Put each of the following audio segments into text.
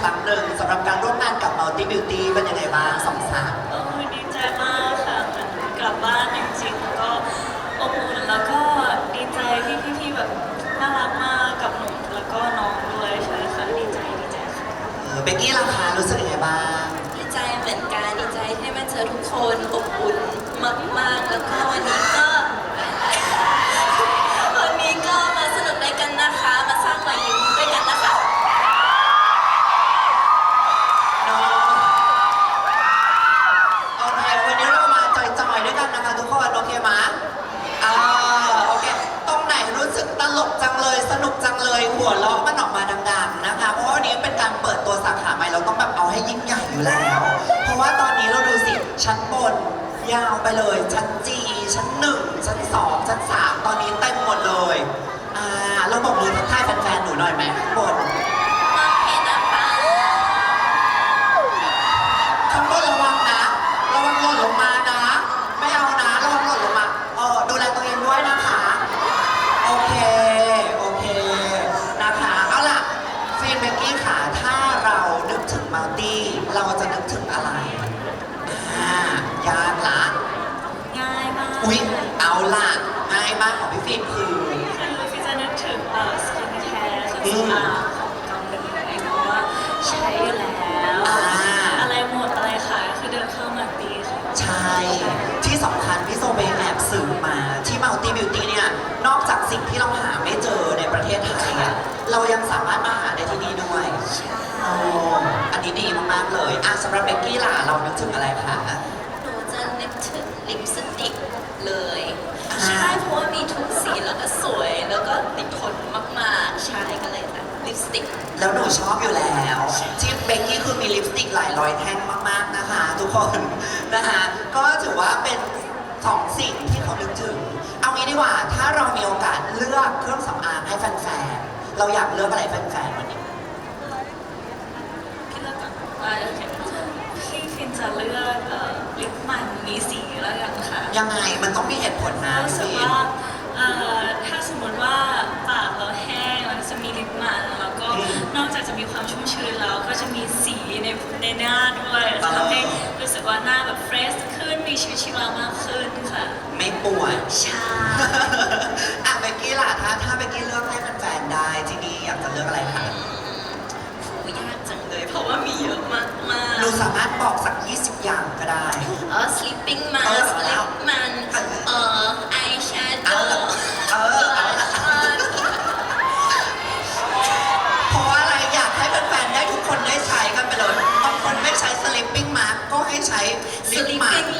ครั้งหนึ่งสำหรับการร่วมงานกับ Multi Beauty เป็นยังไงบ้างสองสาวเออดีใจมากค่ะเหมือนกลับบ้านจริงๆแล้วก็อบอุ่นแล้วก็ดีใจที่พี่ๆแบบน่ารักมากกับหนูแล้วก็น้องด้วยใช่ค่ะดีใจดีใจค่ะเออเบกกี้ราคารู้สึกยังไงบ้าง ดีใจเหมือนกันดีใจที่ได้มาเจอทุกคนอบอุ่นมาก อยู่แล้ว เพราะว่าตอนนี้เราดูสิชั้นบน ยาวไปเลย ชั้นจีชั้นหนึ่งชั้นสองชั้นสามตอนนี้เต็มหมดเลย อ่าเราบอกมือทักทายแฟนๆหนูหน่อยไหมข้างบนมอบเพนนะคะ ข้างบนระวังนะ ระวังหล่นลงมานะ ไม่เอานะ ระวังหล่นลงมา เออดูแลตัวเองด้วยนะคะ โอเค โอเค นะคะ เอาล่ะฟีนเบกกี้ค่ะ ถ้าเรานึกถึงมัลตี้ เราจะนึกถึงอะไร อ่ายากละ ง่ายมาก อุ๊ย เอาล่ะ ง่ายมากของพี่ฟิล์มคือ คือพี่จะนึกถึงเอ่อสกินแค ร์เครื่องอืมสำอางของเกาหลีเพราะว่าใช้อยู่แล้ว อ่า อะไรหมดอะไรขายคือเดินเข้ามาตีค่ะใช่ ที่สำคัญพี่โซเบแอบสืบมาที่มัลติบิวตี้เนี่ย นอกจากสิ่งที่เราหาไม่เจอในประเทศไทยอะเรายังสามารถมาหาได้ที่นี่ด้วยอ๋อ อันนี้ดีมาก ๆ เลย อะสำหรับเบกกี้ล่ะ เรานึกถึงอะไรคะ หนูจะนึกถึงลิปสติกเลย อ่า ใช่เพราะว่ามีทุกสีแล้วก็สวยแล้วก็ติดทนมากๆ ใช่ก็เลยแต่ลิปสติก แล้วหนูชอบอยู่แล้วที่เบกกี้คือมีลิปสติกหลายร้อยแท่งมากๆนะคะ ทุกคนนะคะ ก็ถือว่าเป็นสองสิ่งที่เขานึกถึง เอางี้ดีกว่าถ้าเรามีโอกาสเลือกเครื่องสำอางให้แฟนๆเราอยากเลือกอะไรแฟนๆวันนี้พี่เลือกก่อนอ่าโอเคพี่ฟินจะเลือกเอ่อลิปมันมีสีแล้วกันค่ะยังไงมันต้องมีเหตุผลนะรู้สึกพี่ว่าเอ่อ ชีวิตชีวามากขึ้นค่ะ ไม่ป่วย ใช่ อะเบกกี้ล่ะถ้าถ้าเบกกี้เลือกให้แฟนๆได้ที่นี่อยากจะเลือกอะไรคะผูยากจังเลย เพราะว่ามีเยอะมากมากหนูสามารถบอกสัก 20 อย่างก็ได้ เออ sleeping เออ mask เอา lip มันเอ่อ eye เอา shadow ละเออเอาละเพราะว่าอะไรอยากให้แฟนๆได้ทุกคนได้ใช้กันไปเลยบางคนไม่ใช้ sleeping mask ก็ให้ใช้ลิปมาส sleeping lip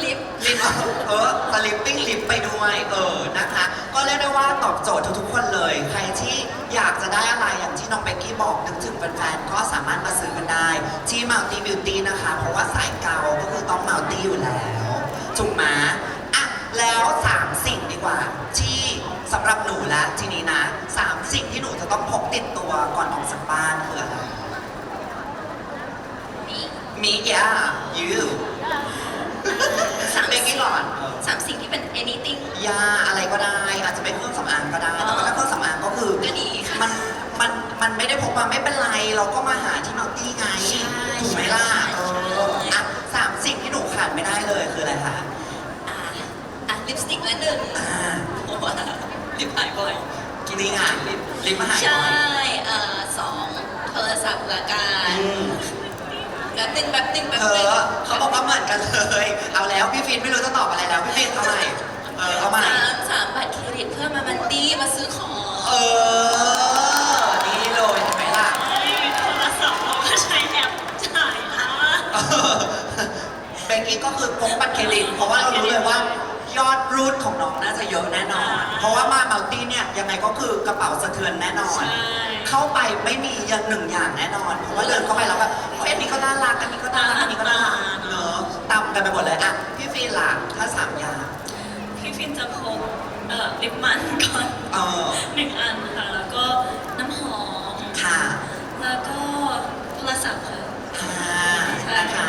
ลิป เออสลิปปิ้งลิปไปด้วยเออนะคะ ก็เรียกได้ว่าตอบโจทย์ทุกๆคนเลย ใครที่อยากจะได้อะไรอย่างที่น้องเบกกี้บอกนึกถึงแฟนๆก็สามารถมาซื้อกันได้ ที่ Multi Beauty นะคะ เพราะว่าสายเกาก็คือต้อง Multi อยู่แล้วถูกไหมอะแล้ว 3 สิ่งดีกว่า ที่สำหรับหนูแล้วทีนี้นะ 3 สิ่งที่หนูจะต้องพกติดตัวก่อนออกจากบ้านคืออะไรมีมียา you ยาอะไรก็ได้ อาจจะเป็นเครื่องสำอางก็ได้ แต่ว่าถ้าเครื่องสำอางก็คือก็ดีค่ะมันมันมันไม่ได้พกมาไม่เป็นไร เราก็มาหาที่นอตตี้ไงใช่ถูกไหมล่ะใช่เอออะสามสิ่งที่หนูขาดไม่ได้เลยคืออะไรคะอ่าอะลิปสติกละหนึ่งอ่าเพราะว่าลิปหายบ่อยกินนี่ไงลิปลิปมาหายใช่บ่อยเอ่อสองโทรศัพท์ละกันอืม แป๊บหนึงแป๊บหนึงแป๊บเอหนึงอเขาบอกว่าเหมือนกันเลย เอาแล้วพี่ฟินไม่รู้จะตอบอะไรแล้วพี่ฟินเอาใหม่ เออเอาใหม่ สามสามบัตรเครดิตเพื่อมาบันดี้มาซื้อของเออ นี่เลยเห็นไหมล่ะโทรศัพท์เราก็ใช้แอปจ่ายนะเออเบกกี้ก็คือพกบัตรเครดิต เพราะว่าเรารู้เลยว่ายอดรูดของน้องน่าจะเยอะแน่นอน เพราะว่ามามัลตี้เนี่ยยังไงก็คือกระเป๋าสะเทือนแน่นอน ใช่ เข้าไปไม่มีอย่างหนึ่งอย่างแน่นอน เพราะว่าเดินเข้าไปแล้วแบบเฮ้ยอันนี้ก็น่ารักอันนี้ก็น่ารักอันนี้ก็น่ารักเนอะตำกันไปหมดเลยอะพี่ฟีนล่ะถ้าสามอย่างพี่ฟิน จะพกเอ่อลิปมันก่อนเออหนึ่งอันค่ะ แล้วก็น้ำหอม ค่ะแล้วก็โทรศัพท์ค่ะค่ะนะคะ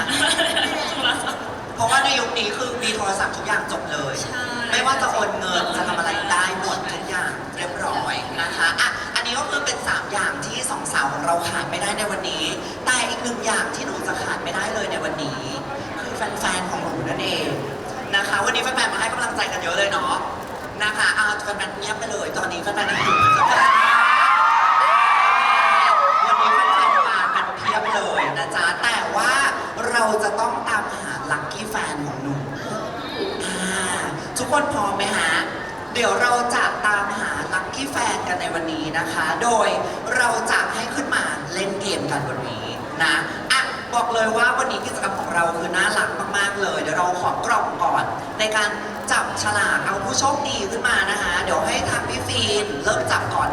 โทรศัพท์ เพราะว่าในยุคนี้คือมีโทรศัพท์ทุกอย่างจบเลย ใช่ ไม่ว่าจะโอนเงินจะทำอะไรได้หมดทุกอย่างเรียบร้อยนะคะอะอันนี้ก็คือเป็น3อย่างที่สองสาวของเราขาดไม่ได้ในวันนี้ แต่อีกหนึ่งวันนี้ันนี้แฟนๆมาให้กำลังใจกันเยอะเลยเนาะนะคะเอาแฟนๆเงียบไปเลย ตอนนี้แฟนๆยังอยู่กันสักพักวันนี้แฟนๆมากันเพียบเลยนะจ๊ะแต่ว่าเราจะต้องตามหาลัคกี้แฟนของหนูอ่าทุกคนพร้อมไหมฮะเดี๋ยวเราจะตามหาลัคกี้แฟนกันในวันนี้นะคะ โดยเราจะให้ขึ้นมาเล่นเกมกันวันนี้นะอะบอกเลยว่าวันนี้กิจกรรมของเราคือน่ารักมากๆเลย เดี๋ยวเราขอกล่องก่อน ในการจับฉลากเอาผู้โชคดีขึ้นมานะคะ เดี๋ยวให้ทางพี่ฟีนเริ่มจับก่อน